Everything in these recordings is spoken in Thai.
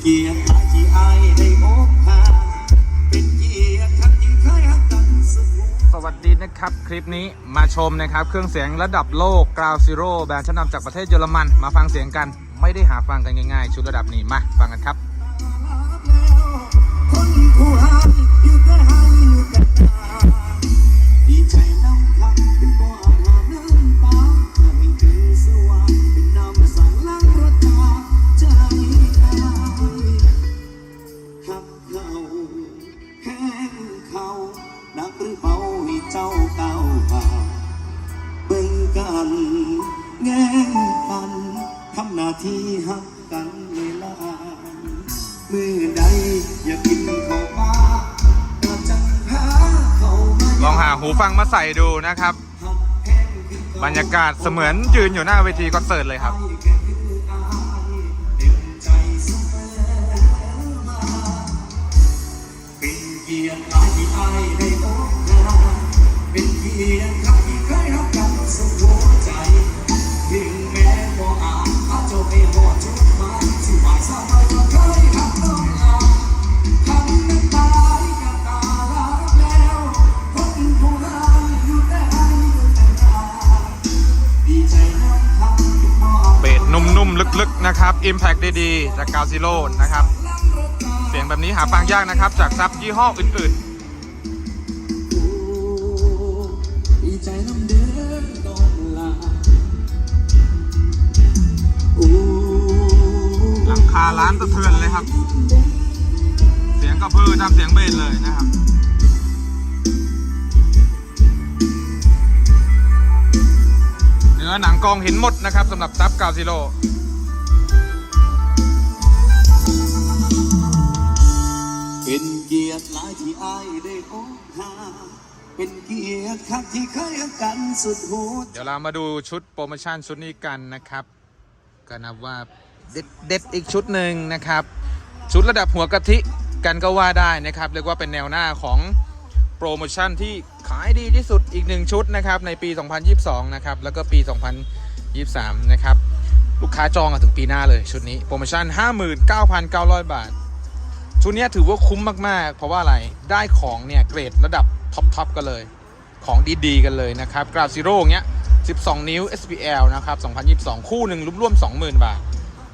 เกียรติหลายที่อได้อกหักเป็นเกียรติทั้งที่เคยหักกันสุดหัวสวัสดีนะครับ คลิปนี้มาชมนะครับเครื่องเสียงระดับโลกกราวซิโร่แบรนด์ชั้นนำจากประเทศเยอรมัน มาฟังเสียงกัน ไม่ได้หาฟังกันง่ายๆ ชุดระดับนี้มาฟังกันครับ เขาแห้งเขานักหรือเบาให้เจ้าเก้าวผ่าเบิ่งกันแง่งกันทำหน้าที่หักกันเวลาเมื่อใดอยากกินเขาวปลาก็จังหาเขามาลองหาหูฟังมาใส่ดูนะครับ บรรยากาศเสมือนยืนอยู่หน้าเวทีคอนเสิร์ตเลยครับ เป็นเกียรติอายที่อได้อกหักเป็นเพียงรักที่เคยรักกันสุดหัวใจถึงแม้บ่อาจถ้าเจ้าไปหอดจดหมายสิหมายสบายว่าเคยหักน้องอาทำน้ำตาไหลกับตารักแล้วคนผู้หายอยู่แต่อายอยู่แต่ตาดีใจน้ำคำที่บ่เบสนุ่มๆ ลึกๆ นะครับ Impact ดีๆ จาก Ground Zero นะครับ ยงแบบนี้หาฟังยากนะครับ จากซับยี่ห้ออื่นดีใจน้ำเดือดน้องลาโอ้ๆหลังคาร้านสะเทือนเลยครับ เสียงกระพือตามเสียงเบสเลยนะครับเนื้อหนังกองเห็นหมดนะครับสำหรับซับกาวซิโล ที่อายได้อกหักเป็นเกียรติคักที่เคยกันสุดหัวเดี๋ยวเรามาดูชุดโปรโมชั่นชุดนี้กันนะครับ ก็นับว่าเด็ดเด็ดอีกชุดหนึ่งนะครับ ชุดระดับหัวกะทิกันก็ว่าได้นะครับ เรียกว่าเป็นแนวหน้าของโปรโมชั่นที่ขายดีที่สุดอีกหนึ่งชุดนะครับ ในปี 2022 นะครับ แล้วก็ปี 2023 นะครับ ลูกค้าจองถึงปีหน้าเลยชุดนี้โปรโมชั่น 59,900 บาท ชุดนี้ถือว่าคุ้มมาก ๆ เพราะว่าอะไร ได้ของเนี่ยเกรดระดับท็อปๆกันเลย ของดีๆกันเลยนะครับกราฟซีโร่เงี้ย 12 นิ้ว SPL นะครับ 2022 คู่หนึ่งร่วมๆ20,000 บาท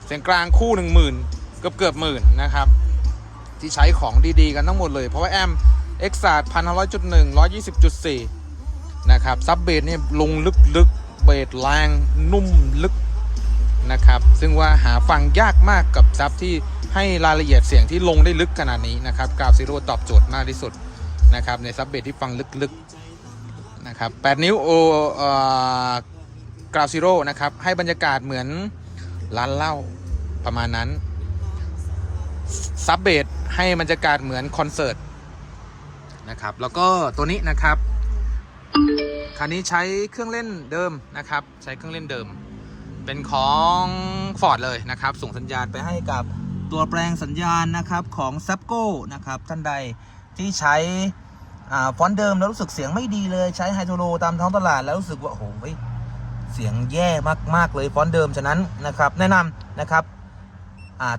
เสียงกลางคู่หนึ่งหมื่นเกือบเกือบหมื่นนะครับ ที่ใช้ของดีๆกันทั้งหมดเลย เพราะว่าแอม e x a 1 5 0 1 120.4 นะครับ ซับเบสเนี่ยลงลึกๆ เบสแรงนุ่มลึก นะครับ ซึ่งว่าหาฟังยากมากกับซับที่ให้รายละเอียดเสียงที่ลงได้ลึกขนาดนี้นะครับกราฟซีโร่ตอบโจทย์มากที่สุดนะครับในซับเบสที่ฟังลึกๆนะครับ8นิ้วโอเอ่อกราฟซีโร่นะครับให้บรรยากาศเหมือนร้านเหล้าประมาณนั้นซับเบสให้บรรยากาศเหมือนคอนเสิร์ตนะครับแล้วก็ตัวนี้นะครับคันนี้ใช้เครื่องเล่นเดิมนะครับ ใช้เครื่องเล่นเดิม เป็นของ Ford เลยนะครับ ส่งสัญญาณไปให้กับตัวแปลงสัญญาณนะครับของ s a p c o นะครับท่านใดที่ใช้ฟอนต์เดิมแล้วรู้สึกเสียงไม่ดีเลยใช้ไฮโทโลตามท้องตลาดแล้วรู้สึกว่าโอ้โหเสียงแย่มากๆเลยฟอนต์เดิมฉะนั้นนะครับแนะนำนะครับ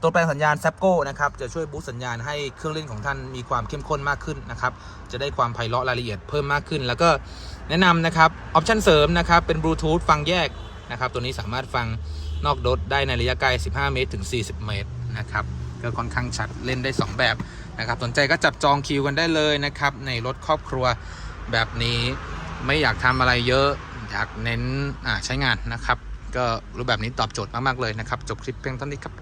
ตัวแปลงสัญญาณ s a p c o นะครับจะช่วยบูสต์สัญญาณให้เครื่องเล่นของท่านมีความเข้มข้นมากขึ้นนะครับจะได้ความไพเราะรายละเอียดเพิ่มมากขึ้น แล้วก็แนะนำนะครับออปชันเสริมนะครับเป็นบลูทูธฟังแยก นะครับตัวนี้สามารถฟังนอกรถได้ในระยะไกล 15 เมตรถึง 40 เมตรนะครับก็ค่อนข้างชัดเล่นได้ 2 แบบนะครับสนใจก็จับจองคิวกันได้เลยนะครับในรถครอบครัวแบบนี้ไม่อยากทำอะไรเยอะอยากเน้นอ่าใช้งานนะครับ ก็รูปแบบนี้ตอบโจทย์มาก ๆ เลยนะครับ จบคลิปเพียงเท่านี้ครับ